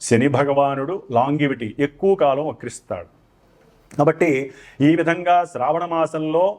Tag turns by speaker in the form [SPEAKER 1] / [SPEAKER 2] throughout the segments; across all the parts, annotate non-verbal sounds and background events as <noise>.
[SPEAKER 1] శని భగవానుడు లాంగివిటీ ఎక్కువ కాలం వక్రిస్తాడు. కాబట్టి ఈ విధంగా శ్రావణ మాసంలో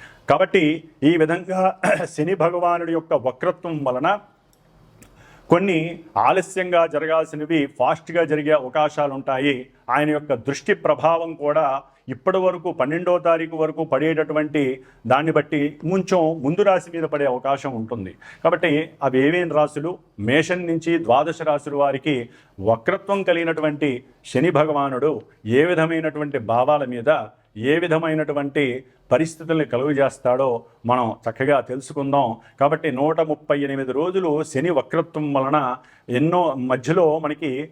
[SPEAKER 1] కాబట్టి ఈ విధంగా <clears throat> శని భగవానుడి యొక్క వక్రత్వం వలన కొన్ని ఆలస్యంగా జరగాల్సినవి ఫాస్ట్గా జరిగే అవకాశాలు ఉంటాయి ఆయన యొక్క దృష్టి ప్రభావం కూడా ఇప్పటి వరకు పన్నెండో తారీఖు వరకు పడేటటువంటి దాన్ని బట్టి కొంచెం ముందు రాశి మీద పడే అవకాశం ఉంటుంది. కాబట్టి అవి ఏమేం రాశులు? మేషం నుంచి ద్వాదశ రాశుల వారికి వక్రత్వం కలిగినటువంటి శని భగవానుడు ఏ విధమైనటువంటి భావాల మీద ఏ విధమైనటువంటి పరిస్థితుల్ని కలుగు చేస్తాడో మనం చక్కగా తెలుసుకుందాం. కాబట్టి నూట ముప్పై ఎనిమిది రోజులు శని వక్రత్వం వలన ఎన్నో మధ్యలో మనకి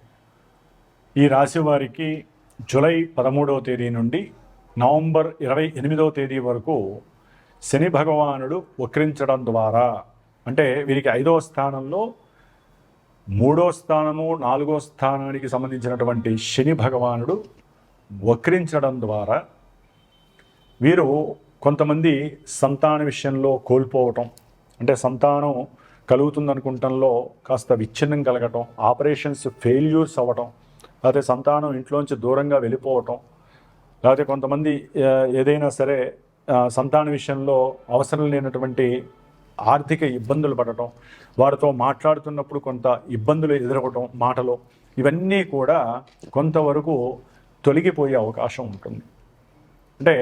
[SPEAKER 1] ఈ రాశి వారికి జూలై పదమూడవ తేదీ నుండి నవంబర్ ఇరవై ఎనిమిదవ తేదీ వరకు శని భగవానుడు వక్రించడం ద్వారా అంటే వీరికి ఐదవ స్థానంలో మూడో స్థానము నాలుగో స్థానానికి సంబంధించినటువంటి శని భగవానుడు వక్రించడం ద్వారా వీరు కొంతమంది సంతాన విషయంలో కోల్పోవటం అంటే సంతానం కలుగుతుందనుకుంటంలో కాస్త విచ్ఛిన్నం కలగటం ఆపరేషన్స్ ఫెయిల్యూర్స్ అవ్వటం లేకపోతే సంతానం ఇంట్లోంచి దూరంగా వెళ్ళిపోవటం లేకపోతే కొంతమంది ఏదైనా సరే సంతాన విషయంలో అవసరం లేనటువంటి ఆర్థిక ఇబ్బందులు పడటం వారితో మాట్లాడుతున్నప్పుడు కొంత ఇబ్బందులు ఎదురవటం మాటలో ఇవన్నీ కూడా కొంతవరకు తొలగిపోయే అవకాశం ఉంటుంది. అంటే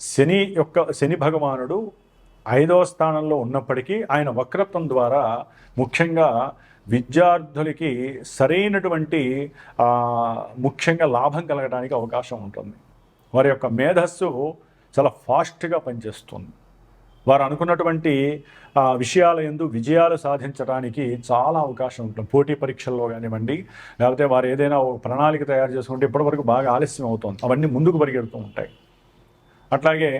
[SPEAKER 1] శని యొక్క శని భగవానుడు ఐదవ స్థానంలో ఉన్నప్పటికీ ఆయన వక్రత్వం ద్వారా ముఖ్యంగా విద్యార్థులకి సరైనటువంటి ముఖ్యంగా లాభం కలగడానికి అవకాశం ఉంటుంది. వారి యొక్క మేధస్సు చాలా ఫాస్ట్గా పనిచేస్తుంది. వారు అనుకున్నటువంటి విషయాల ఎందు విజయాలు సాధించడానికి చాలా అవకాశం ఉంటుంది. పోటీ పరీక్షల్లో కానివ్వండి లేకపోతే వారు ఏదైనా ఒక ప్రణాళిక తయారు చేసుకుంటే ఇప్పటివరకు బాగా ఆలస్యం అవుతుంది. అవన్నీ ముందుకు పరిగెడుతూ ఉంటాయి. అట్లాగే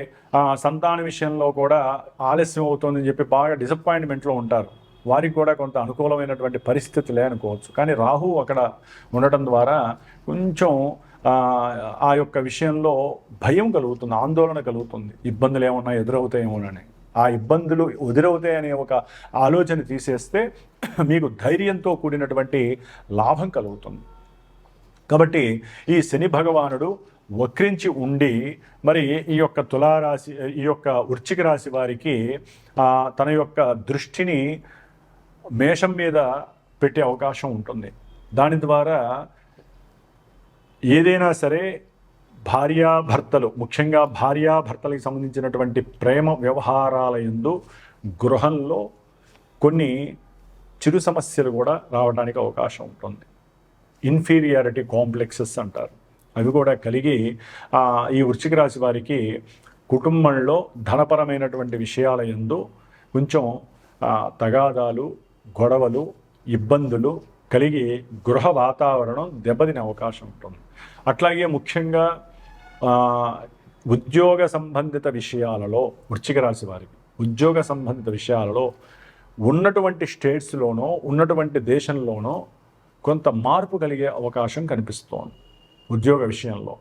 [SPEAKER 1] సంతాన విషయంలో కూడా ఆలస్యం అవుతుందని చెప్పి బాగా డిసప్పాయింట్మెంట్లో ఉంటారు. వారికి కూడా కొంత అనుకూలమైనటువంటి పరిస్థితులే అనుకోవచ్చు. కానీ రాహు అక్కడ ఉండటం ద్వారా కొంచెం ఆ, యొక్క విషయంలో భయం కలుగుతుంది ఆందోళన కలుగుతుంది. ఇబ్బందులు ఏమన్నా. ఎదురవుతాయేమోనని ఆ ఇబ్బందులు ఎదురవుతాయనే ఒక ఆలోచన తీసేస్తే మీకు ధైర్యంతో కూడినటువంటి లాభం కలుగుతుంది. కాబట్టి ఈ శని భగవానుడు వక్రించి ఉండి మరి ఈ యొక్క తులారాశి ఈ యొక్క వృశ్చిక రాశి వారికి తన యొక్క దృష్టిని మేషం మీద పెట్టే అవకాశం ఉంటుంది. దాని ద్వారా ఏదైనా సరే భార్యాభర్తలు ముఖ్యంగా భార్యాభర్తలకు సంబంధించినటువంటి ప్రేమ వ్యవహారాల యందు గృహంలో కొన్ని చిరు సమస్యలు కూడా రావడానికి అవకాశం ఉంటుంది. ఇన్ఫీరియారిటీ కాంప్లెక్సెస్ అంటారు. అవి కూడా కలిగి ఈ వృశ్చిక రాశి వారికి కుటుంబంలో ధనపరమైనటువంటి విషయాల యందు కొంచెం తగాదాలు గొడవలు ఇబ్బందులు కలిగి గృహ వాతావరణం దెబ్బతినే అవకాశం ఉంటుంది. అట్లాగే ముఖ్యంగా ఉద్యోగ సంబంధిత విషయాలలో వృచ్చిక రాశి వారికి ఉద్యోగ సంబంధిత విషయాలలో ఉన్నటువంటి స్టేట్స్లోనో ఉన్నటువంటి దేశంలోనో కొంత మార్పు కలిగే అవకాశం కనిపిస్తోంది ఉద్యోగ విషయంలో.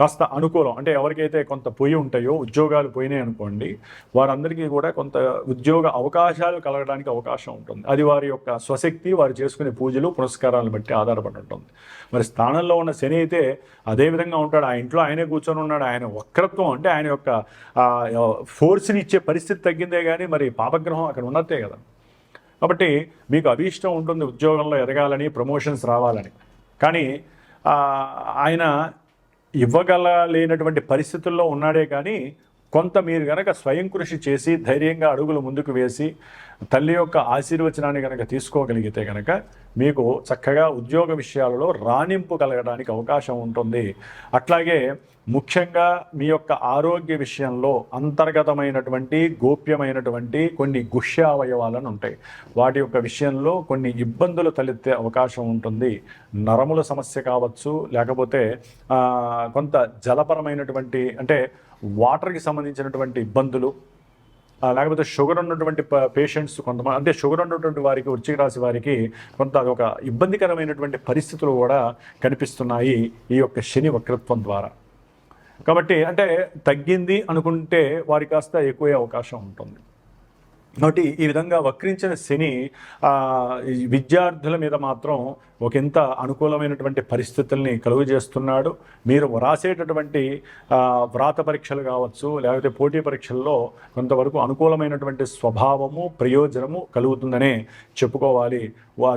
[SPEAKER 1] కాస్త అనుకూలం. అంటే ఎవరికైతే కొంత పోయి ఉంటాయో ఉద్యోగాలు పోయినాయి అనుకోండి వారందరికీ కూడా కొంత ఉద్యోగ అవకాశాలు కలగడానికి అవకాశం ఉంటుంది. అది వారి యొక్క స్వశక్తి వారు చేసుకునే పూజలు పురస్కారాలను బట్టి ఆధారపడి ఉంటుంది. మరి స్థానంలో ఉన్న శని అయితే అదే విధంగా ఉంటాడు. ఆ ఇంట్లో ఆయనే కూర్చొని ఉన్నాడు. ఆయన వక్రత్వం అంటే ఆయన యొక్క ఫోర్స్ని ఇచ్చే పరిస్థితి తగ్గిందే కానీ మరి పాపగ్రహం అక్కడ ఉన్నట్టే కదా. కాబట్టి మీకు అభీష్టం ఉంటుంది ఉద్యోగంలో ఎదగాలని ప్రమోషన్స్ రావాలని. కానీ ఆయన ఇవ్వగలలేనటువంటి పరిస్థితుల్లో ఉన్నాడే కానీ కొంత మీరు కనుక స్వయం కృషి చేసి ధైర్యంగా అడుగులు ముందుకు వేసి తల్లి యొక్క ఆశీర్వచనాన్ని కనుక తీసుకోగలిగితే కనుక మీకు చక్కగా ఉద్యోగ విషయాలలో రాణింపు కలగడానికి అవకాశం ఉంటుంది. అట్లాగే ముఖ్యంగా మీ యొక్క ఆరోగ్య విషయంలో అంతర్గతమైనటువంటి గోప్యమైనటువంటి కొన్ని గుహ్యావయవాలను ఉంటాయి. వాటి యొక్క విషయంలో కొన్ని ఇబ్బందులు తలెత్తే అవకాశం ఉంటుంది. నరముల సమస్య కావచ్చు లేకపోతే కొంత జలపరమైనటువంటి అంటే వాటర్కి సంబంధించినటువంటి ఇబ్బందులు లేకపోతే షుగర్ ఉన్నటువంటి పేషెంట్స్ కొంతమంది అంటే షుగర్ ఉన్నటువంటి వారికి వృశ్చిక రాశి వారికి కొంత ఒక ఇబ్బందికరమైనటువంటి పరిస్థితులు కూడా కనిపిస్తున్నాయి ఈ యొక్క శని వక్రత్వం ద్వారా. కాబట్టి అంటే తగ్గింది అనుకుంటే వారి కాస్త ఎక్కువే అవకాశం ఉంటుంది. కాబట్టి ఈ విధంగా వక్రించిన శని విద్యార్థుల మీద మాత్రం ఒకంత అనుకూలమైనటువంటి పరిస్థితుల్ని కలుగు చేస్తున్నాడు మీరు వ్రాసేటటువంటి వ్రాత పరీక్షలు కావచ్చు లేకపోతే పోటీ పరీక్షల్లో కొంతవరకు అనుకూలమైనటువంటి స్వభావము ప్రయోజనము కలుగుతుందనే చెప్పుకోవాలి.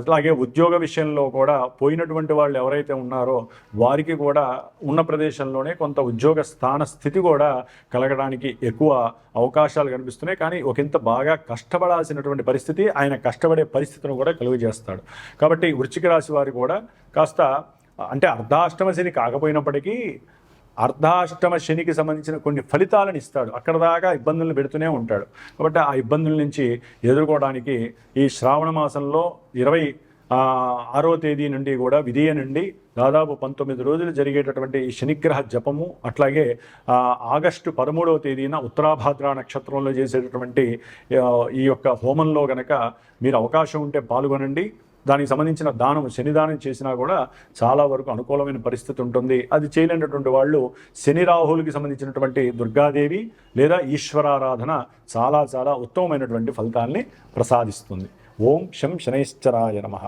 [SPEAKER 1] అలాగే ఉద్యోగ విషయంలో కూడా పోయినటువంటి వాళ్ళు ఎవరైతే ఉన్నారో వారికి కూడా ఉన్న ప్రదేశంలోనే కొంత ఉద్యోగ స్థాన స్థితి కూడా కలగడానికి ఎక్కువ అవకాశాలు కనిపిస్తున్నాయి. కానీ ఒకంత బాగా కష్టపడాల్సినటువంటి పరిస్థితి ఆయన కష్టపడే పరిస్థితిని కూడా కలుగు చేస్తాడు కాబట్టి వృచ్చిక రాశి వారు కూడా కాస్త అంటే అర్ధాష్టమ శని కాకపోయినప్పటికీ అర్ధాష్టమ శనికి సంబంధించిన కొన్ని ఫలితాలను ఇస్తాడు. అక్కడ దాకా ఇబ్బందులను పెడుతూనే ఉంటాడు. కాబట్టి ఆ ఇబ్బందుల నుంచి ఎదుర్కోవడానికి ఈ శ్రావణ మాసంలో ఇరవై ఆరో తేదీ నుండి కూడా విధియ నుండి దాదాపు పంతొమ్మిది రోజులు జరిగేటటువంటి ఈ శనిగ్రహ జపము అట్లాగే ఆగస్టు పదమూడవ తేదీన ఉత్తరాభాద్ర నక్షత్రంలో చేసేటటువంటి ఈ యొక్క హోమంలో గనక మీరు అవకాశం ఉంటే పాల్గొనండి. దానికి సంబంధించిన దానం శనిదానం చేసినా కూడా చాలా వరకు అనుకూలమైన పరిస్థితి ఉంటుంది. అది చేయలేనటువంటి వాళ్ళు శని రాహులకి సంబంధించినటువంటి దుర్గాదేవి లేదా ఈశ్వరారాధన చాలా చాలా ఉత్తమమైనటువంటి ఫలితాల్ని ప్రసాదిస్తుంది. ఓం శం శనైశ్చరాయ నమః.